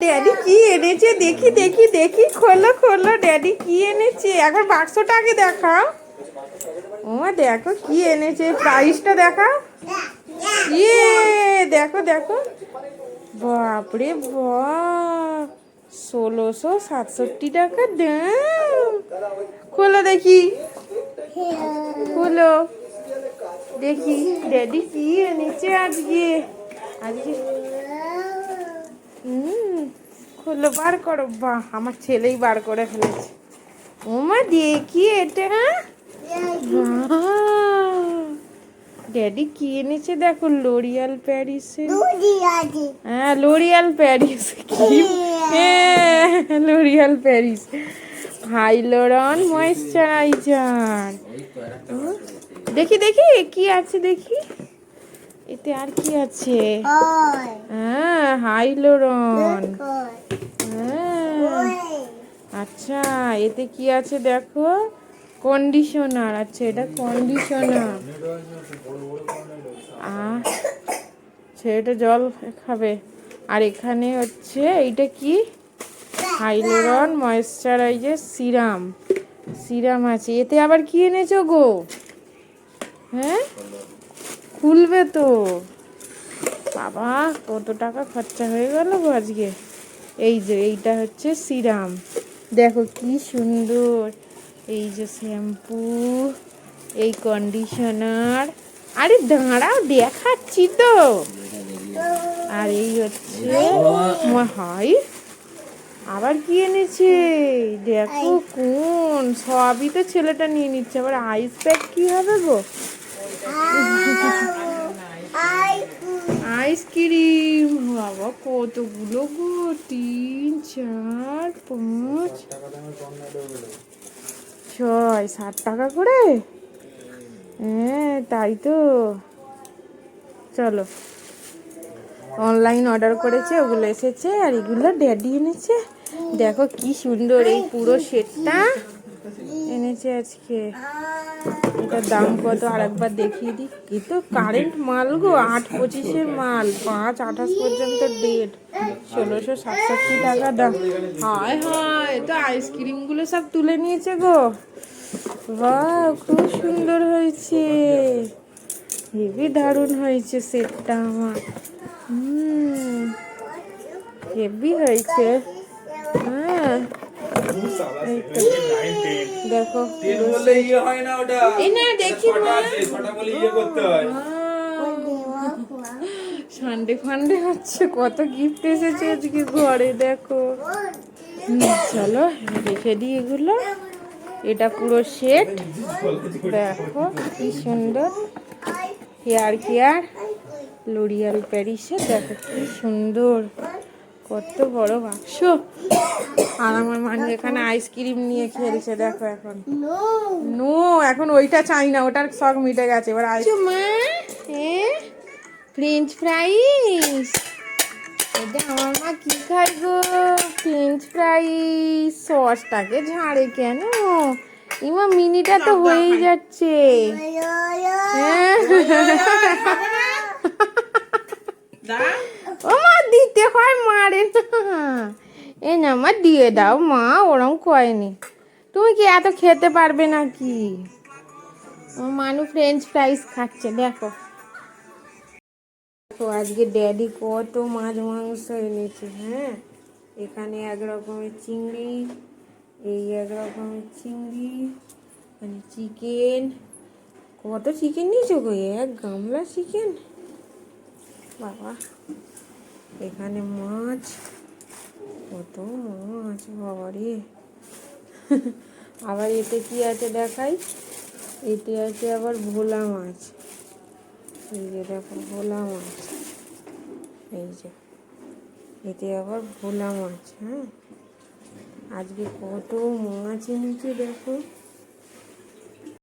Daddy কি এনেছে? দেখি দেখি দেখি। খোলো খোলো ড্যাডি কি এনেছে? একবার বাক্সটা আগে দেখাও। ও দেখো কি এনেছে। প্রাইসটা দেখাও। ইয়ে দেখো দেখো। বাপরে, বাপ। ষোলোশো সাতষট্টি টাকা খোলো দেখি। খোলো। দেখি ড্যাডি কি এনেছে আজকে? আজকে হুম, খুলে, বার করো বাহ আমার ছেলেই বার করে ফেলেছে। ওমা, দেখি এটা। ড্যাডি কি এনেছে? দেখো লোরিয়াল প্যারিসে। হ্যাঁ লোরিয়াল প্যারিস। কি হ্যাঁ লোরিয়াল প্যারিস। হাইলোরন ময়েশ্চারাইজার। দেখি দেখি, কি আছে দেখি। এতে আর কি আছে? হ্যাঁ হাইলোরন হ্যাঁ। আচ্ছা এতে কি আছে দেখো? কন্ডিশনার আচ্ছা এটা কন্ডিশনার। আহ ছেলেটা জল খাবে। আর এখানে হচ্ছে এইটা কি? হাইলোরন ময়েশ্চারাইজার সিরাম। সিরাম আছে। এতে আবার কি এনেছো গো? হ্যাঁ? খুলবে তো। বাবা, কত টাকা খরচা হয়ে গেল আজকে। এই যে, এইটা হচ্ছে সিরাম। দেখো কি সুন্দর। এই যে শ্যাম্পু, এই কন্ডিশনার। আরে দাঁড়াও, দেখাচ্ছি তো। আর এই হচ্ছে হাই আবার কি এনেছে? দেখো কোন। সবই তো ছেলেটা নিয়ে নিচ্ছে। আবার আইস প্যাক কি হবে গো? আইসক্রিম বাবা, কতগুলো গো? তিন, চার, পাঁচ। ছয় ষাট টাকা করে? হ্যাঁ তাই তো। চলো। অনলাইন অর্ডার করেছে, ওগুলো এসেছে, আর এগুলো ড্যাডি এনেছে। দেখো কি সুন্দর এই পুরো সেটটা এনেছে আজকে। এটার দাম কত? আর একবার দেখিয়ে দিই। এ তো কারেন্ট মাল গো আট পঁচিশের মাল। পাঁচ আঠাশ পর্যন্ত ডেট ষোলোশো সাতষট্টি টাকা দাম। হায় হায় এ তো আইসক্রিমগুলো সব তুলে নিয়েছে গো। বাহ খুব সুন্দর হয়েছে। হেবি দারুণ হয়েছে সেটটা আমার। হুম হেভি হয়েছে। হ্যাঁ। দেখো। বললে ইয়ে হয় না ওটা। এই না দেখি মা। ছটা বলে ইয়ে করতে হয়। সানডে ফান্ডে হচ্ছে কত গিফট এসেছে আজকে ঘরে দেখো। চলো রেখে দিই এগুলো। এটা পুরো সেট দেখো কি সুন্দর। হেয়ার কেয়ার লোরিয়াল প্যারিসে দেখো কি সুন্দর। কত বড় বাক্স। আর আমার মানুষ এখানে আইসক্রিম নিয়ে খেলছে দেখো এখন। নো এখন ওইটা চাই না ওটার শখ মিটে গেছে। এবার আইস মা। ফ্রেঞ্চ ফ্রাইস এটা আমার মা কি খায় গো? ফ্রেঞ্চ ফ্রাইস সসটাকে ঝাড়ে কেন? ইমা মিনিটা তো হয়েই যাচ্ছে। হ্যাঁ। ও দিতে হয় মারে। এই না, মা, দিয়ে দাও, মা, ওরম কয়নি। তুমি কি এত খেতে পারবে নাকি? মানু ফ্রেঞ্চ ফ্রাইস খাচ্ছে, দেখো। তো আজকে ড্যাডি কত মাছ মাংস এনেছে হ্যাঁ? এখানে এক রকমের চিংড়ি, এই এক রকমের চিংড়ি মানে চিকেন কত চিকেন নিয়েছো গো, এক গামলা চিকেন বাবা। এখানে মাছ, কত মাছ বাবা রে আবার এতে কি আছে দেখাই? এতে আছে আবার ভোলা মাছ। এই যে দেখো, ভোলা মাছ। এই যে, এতে আবার ভোলা মাছ হ্যাঁ? আজকে কত মাছ এনেছে দেখো।